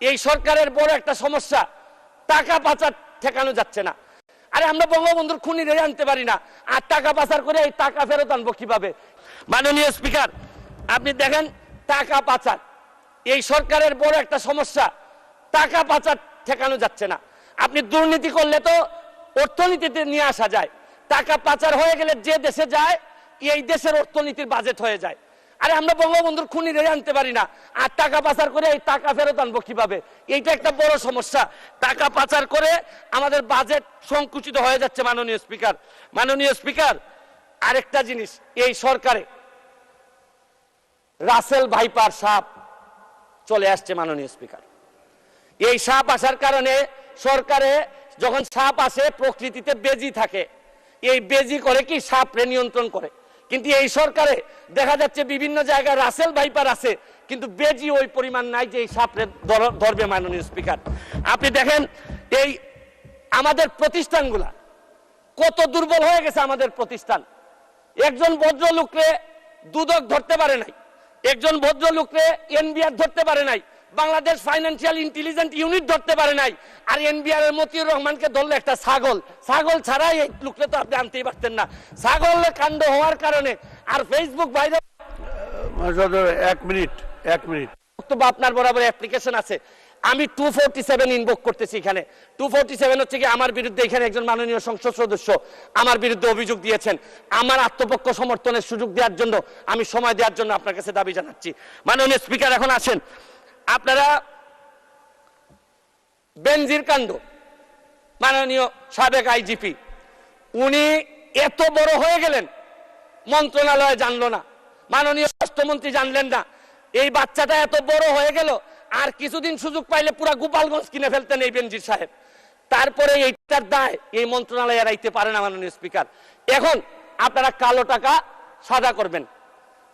এই সরকারের বড় একটা সমস্যা। টাকা পাচার ঠেকানো যাচ্ছে না। আরে আমরা বঙ্গবন্ধুর খুনি রে আনতে পারি না। আর টাকা পাচার করে এই টাকা ফেরত আনব কীভাবে? মাননীয় স্পিকার, আপনি দেখেন টাকা পাচার। এই সরকারের বড় একটা সমস্যা। টাকা পাচার ঠেকানো যাচ্ছে না। আপনি দুর্নীতি করলে তো অর্থনীতিতে নিয়ে আসা যায়। টাকা পাচার হয়ে গেলে যে দেশে যায়, এই দেশের অর্থনীতির বাজেট হয়ে যায়। আরে আমরা বঙ্গবন্ধুর খুনি রে আনতে পারি না। আর টাকা পাচার করে এই টাকা ফেরত আনব কীভাবে? এইটা একটা বড় সমস্যা। টাকা পাচার করে আমাদের বাজেট সংকুচিত হয়ে যাচ্ছে মাননীয় স্পিকার মাননীয় স্পিকার আরেকটা জিনিস, এই সরকারে রাসেল ভাইপার সাপ চলে আসছে মাননীয় স্পিকার এই সাপ আসার কারণে সরকারে যখন সাপ আসে, প্রকৃতিতে বেজি থাকে। এই বেজি করে কি সাপরে নিয়ন্ত্রণ করে? কিন্তু এই সরকারে দেখা যাচ্ছে বিভিন্ন জায়গায় রাসেল ভাইপার আছে, কিন্তু বেজি ওই পরিমাণ নাই যে এই সাপরে ধরবে মাননীয় স্পিকার। আপনি দেখেন, এই আমাদের প্রতিষ্ঠানগুলা কত দুর্বল হয়ে গেছে আমাদের প্রতিষ্ঠান। একজন ভদ্রলোকরে দুদক ধরতে পারে নাই, একজন ভদ্রলোকরে এনবিআর ধরতে পারে নাই বাংলাদেশ ফাইন্যান্সিয়াল ইন্টেলিজেন্ট ইউনিট ধরতে পারে নাই। আর এনবিআর এর মতিউর রহমানকে ধরলো একটা ছাগল। ছাগল ছাড়াই এই লোককে তো আপনি আনতেই পারতেন না। ছাগল কাণ্ড হওয়ার কারণে আর ফেসবুক মাননীয় এক মিনিট এক মিনিট। বক্তব্য আপনার বরাবর অ্যাপ্লিকেশন আছে। আমি টু ফোরটি সেভেন ইনভোক করতেছি এখানে। টু ফোরটি সেভেন হচ্ছে কি আমার বিরুদ্ধে এখানে একজন মাননীয় সংসদ সদস্য আমার বিরুদ্ধে অভিযোগ দিয়েছেন। আমার আত্মপক্ষ সমর্থনের সুযোগ দেওয়ার জন্য আমি সময় দেওয়ার জন্য আপনার কাছে দাবি জানাচ্ছি। মাননীয় স্পিকার এখন আসেন। আপনারা বেনজির কাণ্ড, মাননীয় সাবেক আইজিপি, উনি এত বড় হয়ে গেলেন, মন্ত্রণালয় জানলো না, মাননীয় স্বাস্থ্যমন্ত্রী জানলেন না, এই বাচ্চাটা এত বড় হয়ে গেল, আর কিছুদিন সুযোগ পাইলে পুরা গোপালগঞ্জ কিনে ফেলতেন এই বেনজির সাহেব। তারপরে এইটার দায় এই মন্ত্রণালয় এড়াইতে পারে না মাননীয় স্পিকার। এখন আপনারা কালো টাকা সাদা করবেন।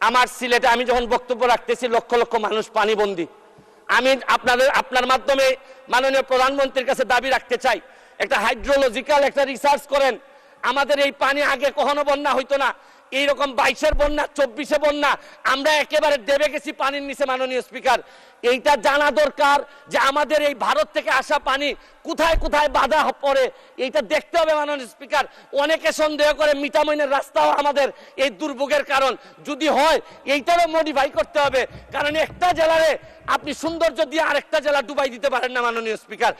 আমার সিলেটে আমি যখন বক্তব্য রাখতেছি, লক্ষ লক্ষ মানুষ পানিবন্দী। আমি আপনাদের, আপনার মাধ্যমে মাননীয় প্রধানমন্ত্রীর কাছে দাবি রাখতে চাই। একটা হাইড্রোলজিক্যাল একটা রিসার্চ করেন। আমাদের এই পানি আগে কখনো বন্যা হইতো না। এইরকম বাইশের বন্যা, চব্বিশে বন্যা, আমরা একেবারে দেবে গেছি পানির নিচে, মাননীয় স্পিকার। এইটা জানা দরকার যে আমাদের এই ভারত থেকে আসা পানি কোথায় কোথায় বাধা পড়ে। এইটা দেখতে হবে, মাননীয় স্পিকার। অনেকে সন্দেহ করে মিটামইনের রাস্তাও আমাদের এই দুর্ভোগের কারণ। যদি হয়, এইটারও মডিফাই করতে হবে। কারণ একটা জেলারে আপনি সৌন্দর্য দিয়ে আরেকটা জেলা ডুবাই দিতে পারেন না, মাননীয় স্পিকার।